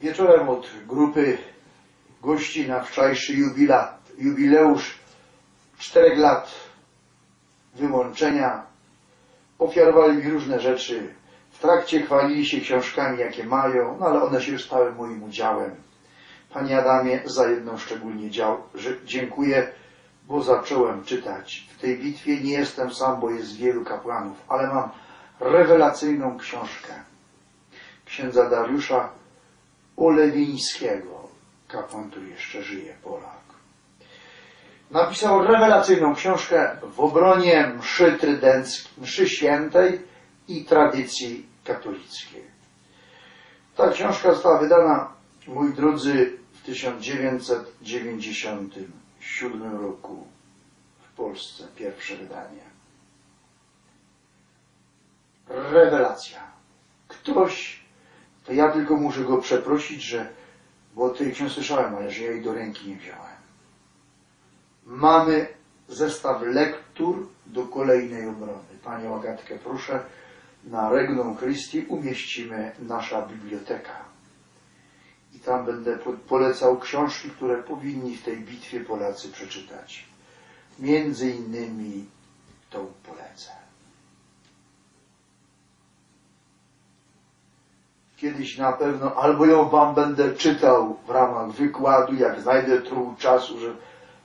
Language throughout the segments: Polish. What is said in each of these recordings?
Wieczorem od grupy gości na wczorajszy jubilat, jubileusz czterech lat wyłączenia ofiarowali mi różne rzeczy. W trakcie chwalili się książkami, jakie mają, no ale one się już stały moim udziałem. Panie Adamie, za jedną szczególnie dział, dziękuję, bo zacząłem czytać. W tej bitwie nie jestem sam, bo jest wielu kapłanów, ale mam rewelacyjną książkę księdza Dariusza Olewińskiego. Kapłan, który jeszcze żyje, Polak. Napisał rewelacyjną książkę w obronie mszy mszy świętej i tradycji katolickiej. Ta książka została wydana, mój drodzy, w 1997 roku w Polsce. Pierwsze wydanie. Rewelacja. Ktoś, to ja tylko muszę go przeprosić, że, bo o tej książce słyszałem, ale że ja jej do ręki nie wziąłem. Mamy zestaw lektur do kolejnej obrony. Panią Agatkę proszę, na Regnum Christi umieścimy nasza biblioteka. I tam będę po- polecał książki, które powinni w tej bitwie Polacy przeczytać. Między innymi tą polecę. Kiedyś na pewno, albo ją wam będę czytał w ramach wykładu, jak znajdę trochę czasu, że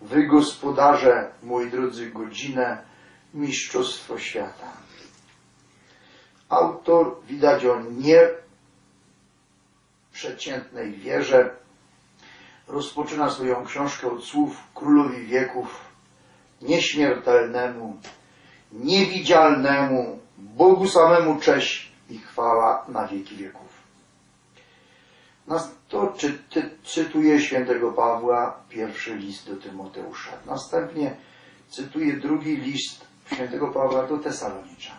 wy gospodarze, moi drodzy, godzinę Mistrzostwo Świata. Autor, widać o nieprzeciętnej wierze, rozpoczyna swoją książkę od słów królowi wieków, nieśmiertelnemu, niewidzialnemu, Bogu samemu cześć i chwała na wieki wieków. To czy, ty, cytuję świętego Pawła, pierwszy list do Tymoteusza. Następnie cytuję drugi list świętego Pawła do Tesaloniczan.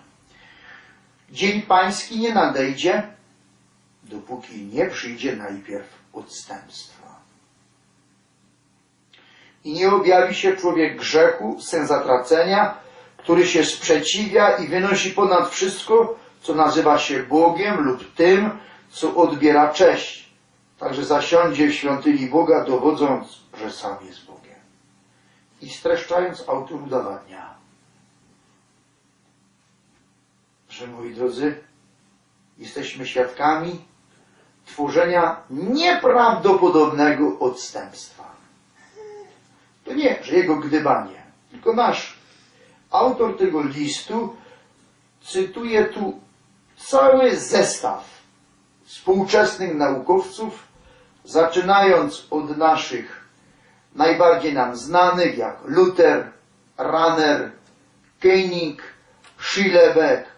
Dzień pański nie nadejdzie, dopóki nie przyjdzie najpierw odstępstwo. I nie objawi się człowiek grzechu, syn zatracenia, który się sprzeciwia i wynosi ponad wszystko, co nazywa się Bogiem lub tym, co odbiera cześć. Także zasiądzie w świątyni Boga, dowodząc, że sam jest Bogiem. I streszczając, autor udowadnia, że moi drodzy, jesteśmy świadkami tworzenia nieprawdopodobnego odstępstwa. To nie, że jego gdybanie, tylko nasz autor tego listu cytuje tu cały zestaw współczesnych naukowców, zaczynając od naszych najbardziej nam znanych, jak Luther, Ranner, Koenig, Schillebeck,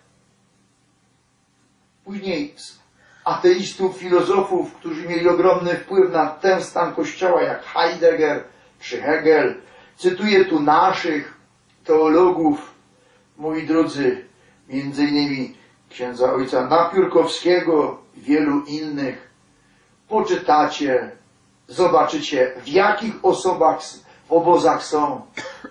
później ateistów, filozofów, którzy mieli ogromny wpływ na ten stan Kościoła, jak Heidegger czy Hegel. Cytuję tu naszych teologów, moi drodzy, między innymi księdza ojca Napiórkowskiego, wielu innych. Poczytacie, zobaczycie w jakich osobach w obozach są.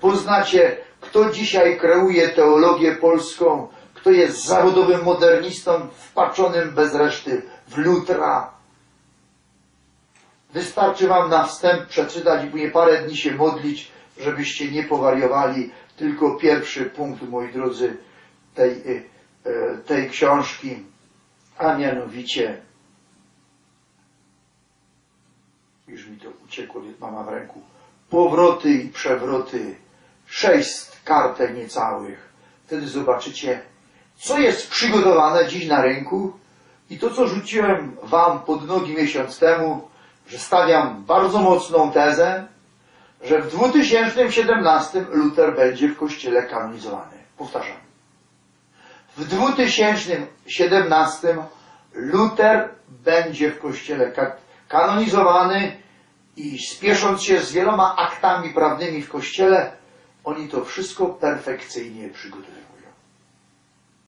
Poznacie, kto dzisiaj kreuje teologię polską, kto jest zawodowym modernistą wpaczonym bez reszty w Lutra. Wystarczy wam na wstęp przeczytać i później parę dni się modlić, żebyście nie powariowali. Tylko pierwszy punkt, moi drodzy, tej, y, y, tej książki, a mianowicie już mi to uciekło, mama w ręku. Powroty i przewroty, sześć kartek niecałych. Wtedy zobaczycie, co jest przygotowane dziś na rynku i to, co rzuciłem wam pod nogi miesiąc temu, że stawiam bardzo mocną tezę, że w 2017 Luther będzie w kościele kanonizowany. Powtarzam. W 2017 Luther będzie w kościele ka- kanonizowany i spiesząc się z wieloma aktami prawnymi w kościele, oni to wszystko perfekcyjnie przygotowują.